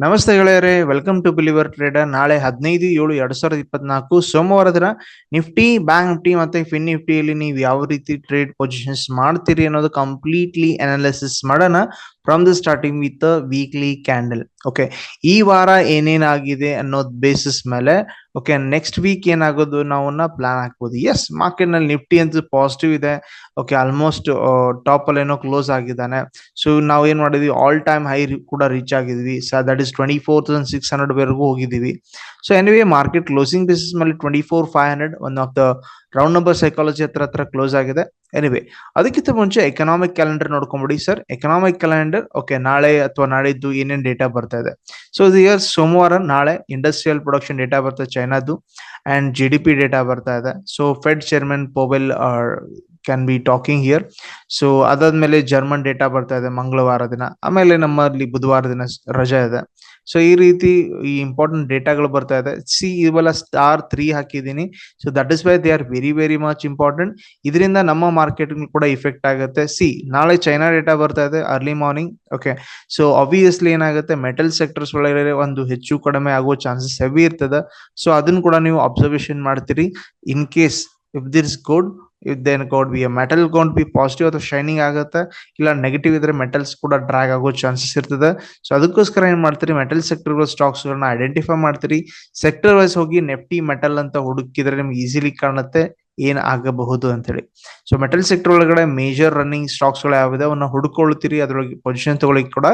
ನಮಸ್ತೆ ಗೆಳೆಯರೇ welcome to believer trader ನಾಳೆ ಹದಿನೈದು ಏಳು ಎರಡ್ ಸಾವಿರದ ಇಪ್ಪತ್ನಾಲ್ಕು ಸೋಮವಾರ ದಿನ ನಿಫ್ಟಿ ಬ್ಯಾಂಕ್ ನಿಫ್ಟಿ ಮತ್ತೆ ಫಿನ್ ನಿಫ್ಟಿಯಲ್ಲಿ ನೀವು ಯಾವ ರೀತಿ ಟ್ರೇಡ್ ಪೊಸಿಷನ್ಸ್ ಮಾಡ್ತೀರಿ ಅನ್ನೋದು ಕಂಪ್ಲೀಟ್ಲಿ ಅನಾಲಿಸಿಸ್ ಮಾಡೋಣ. From the starting with weekly candle okay ಈ ವಾರ ಏನೇನಾಗಿದೆ ಅನ್ನೋದ್ ಬೇಸಿಸ್ ಮೇಲೆ ಓಕೆ ನೆಕ್ಸ್ಟ್ ವೀಕ್ ಏನಾಗೋದು ನಾವನ್ನ ಪ್ಲಾನ್ ಹಾಕ್ಬೋದು. ಎಸ್ ಮಾರ್ಕೆಟ್ನಲ್ಲಿ ನಿಫ್ಟಿ ಅಂತ ಪಾಸಿಟಿವ್ ಇದೆ. ಓಕೆ ಆಲ್ಮೋಸ್ಟ್ ಟಾಪ್ ಅಲ್ಲಿ ಏನೋ ಕ್ಲೋಸ್ ಆಗಿದ್ದಾನೆ. ಸೊ ನಾವು ಏನ್ ಮಾಡಿದ್ವಿ? ಆಲ್ ಟೈಮ್ ಹೈ ಕೂಡ reach ಆಗಿದ್ವಿ. So that is twenty four thousand six hundred ವರೆಗೂ ಹೋಗಿದ್ದೀವಿ. So anyway market closing basis ಮೇಲೆ twenty four five hundred one of the round number psychology ಹತ್ರ ಹತ್ರ ಕ್ಲೋಸ್ ಆಗಿದೆ. ಎನಿವೆ ಅದಕ್ಕಿಂತ ಮುಂಚೆ ಎಕನಾಮಿಕ್ ಕ್ಯಾಲೆಂಡರ್ ನೋಡ್ಕೊಂಬಿಡಿ ಸರ್ ಎಕನಾಮಿಕ್ ಕ್ಯಾಲೆಂಡರ್ ಓಕೆ ನಾಳೆ ಅಥವಾ ನಾಳಿದ್ದು ಏನೇನು ಡೇಟಾ ಬರ್ತಾ ಇದೆ. ಸೊ ಇದು ಇಯರ್ ಸೋಮವಾರ, ನಾಳೆ ಇಂಡಸ್ಟ್ರಿಯಲ್ ಪ್ರೊಡಕ್ಷನ್ ಡೇಟಾ ಬರ್ತಾ ಇದೆ ಚೈನಾದು and G D P data ಬರ್ತಾ ಇದೆ. So Fed chairman Powell can be talking here so ಅದಾದ್ಮೇಲೆ ಜರ್ಮನ್ ಡೇಟಾ ಬರ್ತಾ ಇದೆ, ಮಂಗಳವಾರ ದಿನ. ಆಮೇಲೆ ನಮ್ಮಲ್ಲಿ ಬುಧವಾರ ದಿನ ರಜೆ ಇದೆ. ಸೊ ಈ ರೀತಿ ಈ ಇಂಪಾರ್ಟೆಂಟ್ ಡೇಟಾಗಳು ಬರ್ತಾ ಇದೆ. ಸಿ ಇವೆಲ್ಲ ಸ್ಟಾರ್ ತ್ರೀ ಹಾಕಿದ್ದೀನಿ. So that is why they are very very much important ಇದರಿಂದ ನಮ್ಮ ಮಾರ್ಕೆಟ್ ಕೂಡ ಇಫೆಕ್ಟ್ ಆಗುತ್ತೆ. ಸಿ ನಾಳೆ ಚೈನಾ ಡೇಟಾ ಬರ್ತಾ ಇದೆ early morning okay so obviously ಏನಾಗುತ್ತೆ? ಮೆಟಲ್ ಸೆಕ್ಟರ್ಸ್ ಒಳಗಡೆ ಒಂದು ಹೆಚ್ಚು ಕಡಿಮೆ ಆಗುವ ಚಾನ್ಸಸ್ ಹೆವಿ ಇರ್ತದೆ. ಸೊ ಅದನ್ನ ಕೂಡ ನೀವು ಅಬ್ಸರ್ವೇಷನ್ ಮಾಡ್ತೀರಿ. In case if this good then gold be metal gonna be positive ಅಥವಾ ಶೈನಿಂಗ್ ಆಗುತ್ತೆ ಇಲ್ಲ ನೆಗೆಟಿವ್ ಇದ್ರೆ ಮೆಟಲ್ಸ್ ಕೂಡ ಡ್ರಾಗ್ ಆಗೋ ಚಾನ್ಸಸ್ ಇರ್ತದೆ ಸೊ ಅದಕ್ಕೋಸ್ಕರ ಏನ್ ಮಾಡ್ತೀರಿ ಮೆಟಲ್ ಸೆಕ್ಟರ್ ಸ್ಟಾಕ್ಸ್ ಗಳನ್ನ ಐಡೆಂಟಿಫೈ ಮಾಡ್ತೀರಿ ಸೆಕ್ಟರ್ ವೈಸ್ ಹೋಗಿ ನೆಫ್ಟಿ ಮೆಟಲ್ ಅಂತ ಹುಡುಕಿದ್ರೆ ನಿಮ್ಗೆ ಈಸಿಲಿ ಕಾಣುತ್ತೆ ಏನ್ ಆಗಬಹುದು ಅಂತ ಹೇಳಿ ಸೊ ಮೆಟಲ್ ಸೆಕ್ಟರ್ ಒಳಗಡೆ ಮೇಜರ್ ರನ್ನಿಂಗ್ ಸ್ಟಾಕ್ಸ್ಗಳು ಯಾವಿದೆ ಅವನ್ನ ಹುಡುಕೊಳ್ತೀರಿ ಅದ್ರೊಳಗೆ ಪೊಸಿಷನ್ ತಗೊಳ್ಳಿಕ್ ಕೂಡ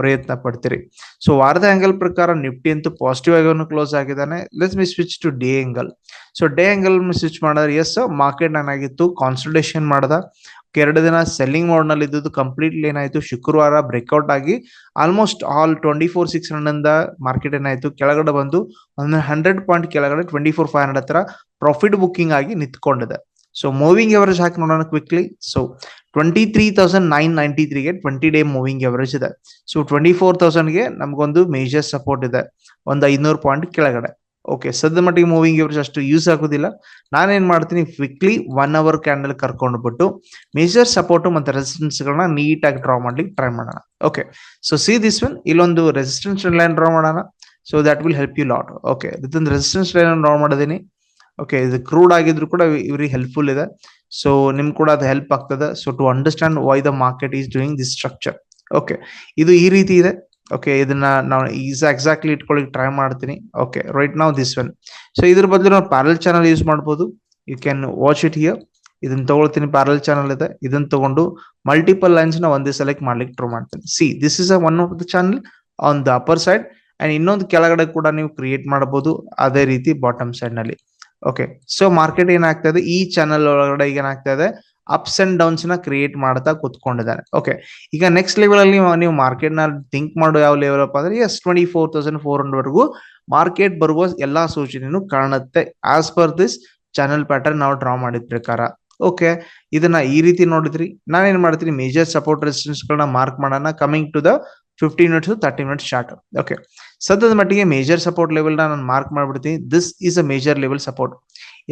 ಪ್ರಯತ್ನ ಪಡ್ತೀರಿ. ಸೊ ವಾರದ ಆಂಗಲ್ ಪ್ರಕಾರ ನಿಫ್ಟಿ ಅಂತೂ ಪಾಸಿಟಿವ್ ಆಗಿ ಕ್ಲೋಸ್ ಆಗಿದ್ದಾನೆ. Let's me switch to day angle so day angle switch ಮಾಡಿದ್ರೆ ಎಸ್ ಮಾರ್ಕೆಟ್ ಏನಾಗಿತ್ತು ಕಾನ್ಸಲ್ಟೇಷನ್ ಮಾಡ್ದ. ಎರಡು ದಿನ ಸೆಲ್ಲಿಂಗ್ ಮೋಡ್ನಲ್ಲಿ ಇದ್ದು ಕಂಪ್ಲೀಟ್ಲಿ ಏನಾಯ್ತು ಶುಕ್ರವಾರ ಬ್ರೇಕ್ಔಟ್ ಆಗಿ almost all twenty four six hundred market ಏನಾಯ್ತು ಕೆಳಗಡೆ ಬಂದು ಒಂದು ಹಂಡ್ರೆಡ್ ಪಾಯಿಂಟ್ ಕೆಳಗಡೆ ಟ್ವೆಂಟಿ ಫೋರ್ ಫೈವ್ ಹಂಡ್ರೆಡ್ ಹತ್ರ ಪ್ರಾಫಿಟ್ ಬುಕ್ಕಿಂಗ್ ಆಗಿ ನಿಂತ್ಕೊಂಡಿದೆ. ಸೊ ಮೂವಿಂಗ್ ಎವರೇಜ್ ಹಾಕಿ ನೋಡೋಣ quickly so twenty three thousand nine ninety ತ್ರೀಗೆ twenty day moving average ಇದೆ. ಸೊ ಟ್ವೆಂಟಿ ಫೋರ್ ತೌಸಂಡ್ಗೆ ನಮಗೊಂದು ಮೇಜರ್ ಸಪೋರ್ಟ್ ಇದೆ. ಒಂದು ಐನೂರು ಪಾಯಿಂಟ್ ಕೆಳಗಡೆ. ಓಕೆ ಸದ್ಯ ಮಟ್ಟಿಗೆ ಮೂವಿಂಗ್ ಎವರೇಜ್ ಅಷ್ಟು ಯೂಸ್ ಆಗೋದಿಲ್ಲ. ನಾನೇನ್ ಮಾಡ್ತೀನಿ? ಕ್ವಿಕ್ಲಿ ಒನ್ ಅವರ್ ಕ್ಯಾಂಡಲ್ ಕರ್ಕೊಂಡು ಬಿಟ್ಟು ಮೇಜರ್ ಸಪೋರ್ಟ್ ಮತ್ತೆ ರೆಸಿಸ್ಟೆನ್ಸ್ ಗಳನ್ನ ನೀಟಾಗಿ ಡ್ರಾ ಮಾಡ್ಲಿಕ್ಕೆ ಟ್ರೈ ಮಾಡೋಣ. Okay so see this one ಇಲ್ಲೊಂದು ರೆಸಿಸ್ಟೆನ್ಸ್ ಲೈನ್ ಡ್ರಾ ಮಾಡೋಣ. So that will help you lot okay ಇದೊಂದು ರೆಸಿಸ್ಟೆನ್ಸ್ ಲೈನ್ ಡ್ರಾ ಮಾಡಿದೀನಿ ಓಕೆ ಇದು ಕ್ರೂಡ್ ಆಗಿದ್ರು ಕೂಡ ಇವ್ರಿ ಹೆಲ್ಪ್ಫುಲ್ ಇದೆ. ಸೊ ನಿಮ್ ಕೂಡ ಅದು ಹೆಲ್ಪ್ ಆಗ್ತದೆ. So to understand why the market is doing this structure okay ಇದು ಈ ರೀತಿ ಇದೆ. ಓಕೆ ಇದನ್ನ ನಾವು ಈಸ್ ಎಕ್ಸಾಕ್ಟ್ಲಿ ಇಟ್ಕೊಳ್ಳಿಕ್ ಟ್ರೈ ಮಾಡ್ತೀನಿ. ಓಕೆ ರೈಟ್ ನಾವು ದಿಸ್ ಒನ್ ಸೊ ಇದ್ರ ಬದಲು ನಾವು ಪ್ಯಾರಲ್ ಚಾನಲ್ ಯೂಸ್ ಮಾಡ್ಬೋದು. You can watch it here ಇದನ್ನ ತಗೊಳ್ತೀನಿ ಪ್ಯಾರಲ್ ಚಾನಲ್ ಇದೆ. ಇದನ್ನ ತಗೊಂಡು ಮಲ್ಟಿಪಲ್ ಲೈನ್ಸ್ನ ಒಂದೇ ಸೆಲೆಕ್ಟ್ ಮಾಡ್ಲಿಕ್ಕೆ ಟ್ರೈ ಮಾಡ್ತೀನಿ. See this is a one of the channel on the upper side and ಇನ್ನೊಂದು ಕೆಳಗಡೆ ಕೂಡ ನೀವು ಕ್ರಿಯೇಟ್ ಮಾಡಬಹುದು ಅದೇ ರೀತಿ ಬಾಟಮ್ ಸೈಡ್ನಲ್ಲಿ. ಓಕೆ ಸೊ ಮಾರ್ಕೆಟ್ ಏನಾಗ್ತಾ ಇದೆ ಈ ಚಾನಲ್ ಒಳಗಡೆ ಈಗ ಇದೆ ಅಪ್ಸ್ ಅಂಡ್ ಡೌನ್ಸ್ನ ಕ್ರಿಯೇಟ್ ಮಾಡ್ತಾ ಕುತ್ಕೊಂಡಿದ್ದಾರೆ. ಓಕೆ ಈಗ ನೆಕ್ಸ್ಟ್ ಲೆವೆಲ್ ಅಲ್ಲಿ ನೀವು ಮಾರ್ಕೆಟ್ನ ಥಿಂಕ್ ಮಾಡೋ ಯಾವ ಲೆವೆಲ್ ಅಪ್ಪ ಅಂದ್ರೆ yes twenty four thousand four hundred ವರೆಗೂ ಮಾರ್ಕೆಟ್ ಬರುವ ಎಲ್ಲಾ ಸೂಚನೆಯನ್ನು ಕಾಣುತ್ತೆ. As per this channel pattern ನಾವು ಡ್ರಾ ಮಾಡಿದ ಪ್ರಕಾರ. ಓಕೆ ಇದನ್ನ ಈ ರೀತಿ ನೋಡಿದ್ರಿ. ನಾನೇನ್ ಮಾಡ್ತೀನಿ? ಮೇಜರ್ ಸಪೋರ್ಟ್ ರೆಸಿಸ್ಟೆನ್ಸ್ ಗಳನ್ನ ಮಾರ್ಕ್ ಮಾಡೋಣ. Coming to the fifteen minutes thirty minutes short okay ಸದ್ಯದ ಮಟ್ಟಿಗೆ ಮೇಜರ್ ಸಪೋರ್ಟ್ ಲೆವೆಲ್ ನಾನು ಮಾರ್ಕ್ ಮಾಡ್ಬಿಡ್ತೀನಿ. This is a major level support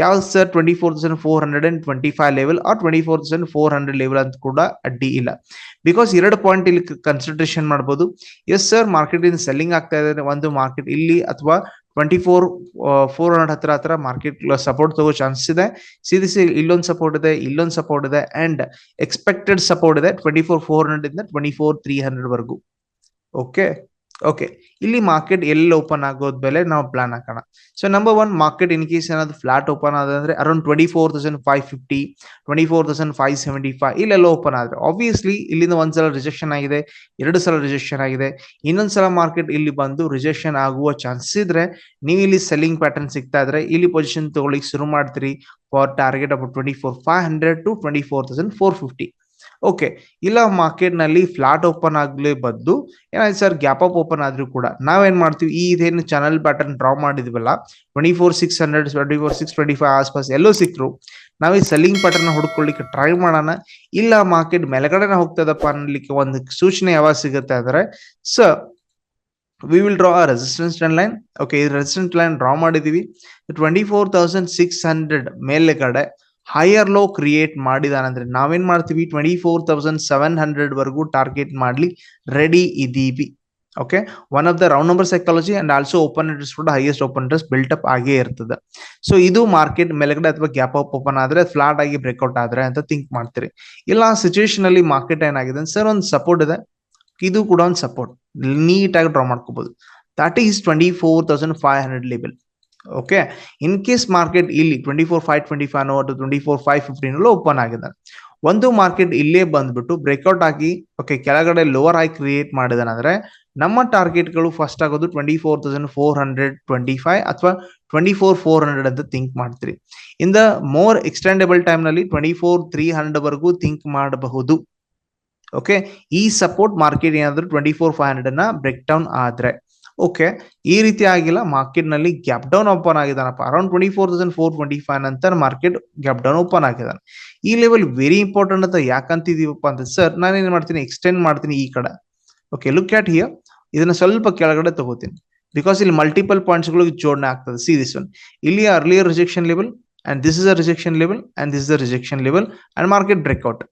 ಯಾವ sir twenty four thousand four hundred and twenty five level or twenty four thousand four hundred level ಅಂತ ಕೂಡ ಅಡ್ಡಿ ಇಲ್ಲ. Because ಎರಡು ಪಾಯಿಂಟ್ ಇಲ್ಲಿ ಕನ್ಸಿಡರೇಷನ್ ಮಾಡ್ಬೋದು. ಎಸ್ ಸರ್ ಮಾರ್ಕೆಟ್ ಇಂದ ಸೆಲ್ಲಿಂಗ್ ಆಗ್ತಾ ಇದೆ. ಒಂದು ಮಾರ್ಕೆಟ್ ಇಲ್ಲಿ ಅಥವಾ ಟ್ವೆಂಟಿ ಫೋರ್ ಫೋರ್ ಹಂಡ್ರೆಡ್ ಹತ್ರ ಹತ್ರ ಮಾರ್ಕೆಟ್ ಸಪೋರ್ಟ್ ತಗೋ ಚಾನ್ಸಸ್ ಇದೆ. ಸಿದಿಸಿ ಇಲ್ಲೊಂದು ಸಪೋರ್ಟ್ ಇದೆ, ಇಲ್ಲೊಂದು ಸಪೋರ್ಟ್ ಇದೆ ಅಂಡ್ ಎಕ್ಸ್ಪೆಕ್ಟೆಡ್ ಸಪೋರ್ಟ್ ಇದೆ. ಟ್ವೆಂಟಿ ಫೋರ್ ಫೋರ್ ಹಂಡ್ರೆಡ್ ಇಂದ ಟ್ವೆಂಟಿ ಫೋರ್ ತ್ರೀ ಹಂಡ್ರೆಡ್ ವರೆಗೂ. ಓಕೆ ಓಕೆ ಇಲ್ಲಿ ಮಾರ್ಕೆಟ್ ಎಲ್ಲಿ ಓಪನ್ ಆಗೋದ್ ಮೇಲೆ ನಾವು ಪ್ಲಾನ್ ಹಾಕೋಣ. So number one market in case ಏನಾದ್ರು ಫ್ಲಾಟ್ ಓಪನ್ ಆದ್ರೆ around twenty four thousand five fifty twenty four thousand five seventy five ಇಲ್ಲೆಲ್ಲ ಓಪನ್ ಆದ್ರೆ ಆಬ್ವಿಯಸ್ಲಿ ಇಲ್ಲಿಂದ ಒಂದ್ಸಲ ರಿಜೆಕ್ಷನ್ ಆಗಿದೆ, ಎರಡು ಸಲ ರಿಜೆಕ್ಷನ್ ಆಗಿದೆ ಇನ್ನೊಂದ್ಸಲ ಮಾರ್ಕೆಟ್ ಇಲ್ಲಿ ಬಂದು ರಿಜೆಕ್ಷನ್ ಆಗುವ ಚಾನ್ಸಸ್ ಇದ್ರೆ ನೀವು ಇಲ್ಲಿ ಸೆಲ್ಲಿಂಗ್ ಪ್ಯಾಟರ್ನ್ ಸಿಗ್ತಾ ಇದ್ರೆ ಇಲ್ಲಿ ಪೊಸಿಷನ್ ತಗೊಳ್ಳಿಕ್ ಶುರು ಮಾಡ್ತೀರಿ for target about twenty four five hundred to twenty four thousand four fifty okay ಇಲ್ಲ ಮಾರ್ಕೆಟ್ನಲ್ಲಿ ಫ್ಲಾಟ್ ಓಪನ್ ಆಗಲೇ ಬದ್ದು ಏನಾಯ್ತು ಸರ್ ಗ್ಯಾಪ್ ಅಪ್ ಓಪನ್ ಆದ್ರೂ ಕೂಡ ನಾವೇನ್ ಮಾಡ್ತೀವಿ? ಈ ಇದೇನು channel pattern draw ಮಾಡಿದ್ವಲ್ಲ twenty four six hundred twenty four six twenty five ಆಸ್ಪಾಸ್ ಎಲ್ಲೋ ಸಿಕ್ಕರು ನಾವು ಸೆಲ್ಲಿಂಗ್ ಪ್ಯಾಟರ್ನ್ ಹುಡ್ಕೊಳ್ಳಿಕ್ಕೆ ಟ್ರೈ ಮಾಡೋಣ. ಇಲ್ಲ ಮಾರ್ಕೆಟ್ ಮೇಲ್ಗಡೆನ ಹೋಗ್ತದಪ್ಪ ಅನ್ನಲಿಕ್ಕೆ ಒಂದು ಸೂಚನೆ ಯಾವಾಗ ಸಿಗುತ್ತೆ ಅಂದ್ರೆ so we will draw resistance resistance line okay ಈ ರೆಸಿಸ್ಟೆನ್ಸ್ ಲೈನ್ ಡ್ರಾ ಮಾಡಿದೀವಿ twenty four thousand six hundred ಮೇಲ್ಗಡೆ ಹೈಯರ್ ಲೋ ಕ್ರಿಯೇಟ್ ಮಾಡಿದಾನಂದ್ರೆ ನಾವೇನ್ ಮಾಡ್ತೀವಿ? Twenty four thousand seven hundred ವರೆಗೂ ಟಾರ್ಗೆಟ್ ಮಾಡ್ಲಿ ರೆಡಿ ಇದೀವಿ. Okay one of the round number psychology and also open interest ಕೂಡ highest open interest built up ಆಗೇ ಇರ್ತದೆ. ಸೊ ಇದು ಮಾರ್ಕೆಟ್ ಮೇಲ್ಗಡೆ ಅಥವಾ ಗ್ಯಾಪ್ ಅಪ್ ಓಪನ್ ಆದ್ರೆ ಫ್ಲಾಟ್ ಆಗಿ ಬ್ರೇಕ್ಔಟ್ ಆದ್ರೆ ಅಂತ ಥಿಂಕ್ ಮಾಡ್ತೀರಿ. ಇಲ್ಲ ಸಿಚುವೇಶನ್ ಅಲ್ಲಿ ಮಾರ್ಕೆಟ್ ಏನಾಗಿದೆ ಸರ್ ಒಂದು ಸಪೋರ್ಟ್ ಇದೆ. ಇದು ಕೂಡ ಒಂದು ಸಪೋರ್ಟ್ ನೀಟಾಗಿ ಡ್ರಾ ಮಾಡ್ಕೋಬಹುದು that is twenty four thousand five hundred level okay in case market ಇಲ್ಲಿ twenty four five twenty five ಅಥವಾ twenty four five fifteen open ಆಗಿದೆ. ಒಂದು ಮಾರ್ಕೆಟ್ ಇಲ್ಲೇ ಬಂದ್ಬಿಟ್ಟು ಬ್ರೇಕ್ಔಟ್ ಆಗಿ ಓಕೆ ಕೆಳಗಡೆ ಲೋವರ್ ಆಗಿ ಕ್ರಿಯೇಟ್ ಮಾಡಿದಾನಂದ್ರೆ ನಮ್ಮ ಟಾರ್ಗೆಟ್ಗಳು ಫಸ್ಟ್ ಆಗೋದು twenty four thousand four hundred twenty five ಅಥವಾ ಟ್ವೆಂಟಿ ಫೋರ್ ಫೋರ್ ಹಂಡ್ರೆಡ್ ಅಂತ ಥಿಂಕ್ ಮಾಡ್ತೀರಿ. ಇನ್ ದ ಮೋರ್ ಎಕ್ಸ್ಟೆಂಡೆಬಲ್ ಟೈಮ್ನಲ್ಲಿ ಟ್ವೆಂಟಿ ಫೋರ್ ತ್ರೀ ಹಂಡ್ರೆಡ್ ವರೆಗೂ ಥಿಂಕ್ ಮಾಡಬಹುದು. ಓಕೆ ಈ ಸಪೋರ್ಟ್ ಮಾರ್ಕೆಟ್ ಏನಾದರೂ ಟ್ವೆಂಟಿ ಫೋರ್ ಫೈವ್ ಹಂಡ್ರೆಡ್ ಅನ್ನ ಬ್ರೇಕ್ ಡೌನ್ ಆದ್ರೆ. ಓಕೆ, ಈ ರೀತಿ ಆಗಿಲ್ಲ. ಮಾರ್ಕೆಟ್ನಲ್ಲಿ gap down open ಆಗಿದಾನಪ್ಪ around twenty four thousand four twenty five ಅಂತ ಮಾರ್ಕೆಟ್ ಗ್ಯಾಪ್ ಡೌನ್ ಓಪನ್ ಆಗಿದಾನೆ ಈ ಲೆವೆಲ್ ವೆರಿ ಇಂಪಾರ್ಟೆಂಟ್ ಅಂತ ಯಾಕಂತಿದೀವಪ್ಪ ಅಂತ ಸರ್ ನಾನು ಏನ್ ಮಾಡ್ತೀನಿ ಎಕ್ಸ್ಟೆಂಡ್ ಮಾಡ್ತೀನಿ ಈ ಕಡೆ. ಓಕೆ ಲುಕ್ ಆಟ್ ಹಿಯರ್ ಇದನ್ನ ಸ್ವಲ್ಪ ಕೆಳಗಡೆ ತಗೋತೀನಿ. ಬಿಕಾಸ್ ಇಲ್ಲಿ ಮಲ್ಟಿಪಲ್ ಪಾಯಿಂಟ್ಸ್ ಗಳಿಗೆ ಜೋಡಣೆ ಆಗ್ತದೆ. ಸಿ ದಿಸ್ ಒನ್ ಇಲ್ಲಿ earlier rejection level and this is a rejection level and this is a rejection level and market breakout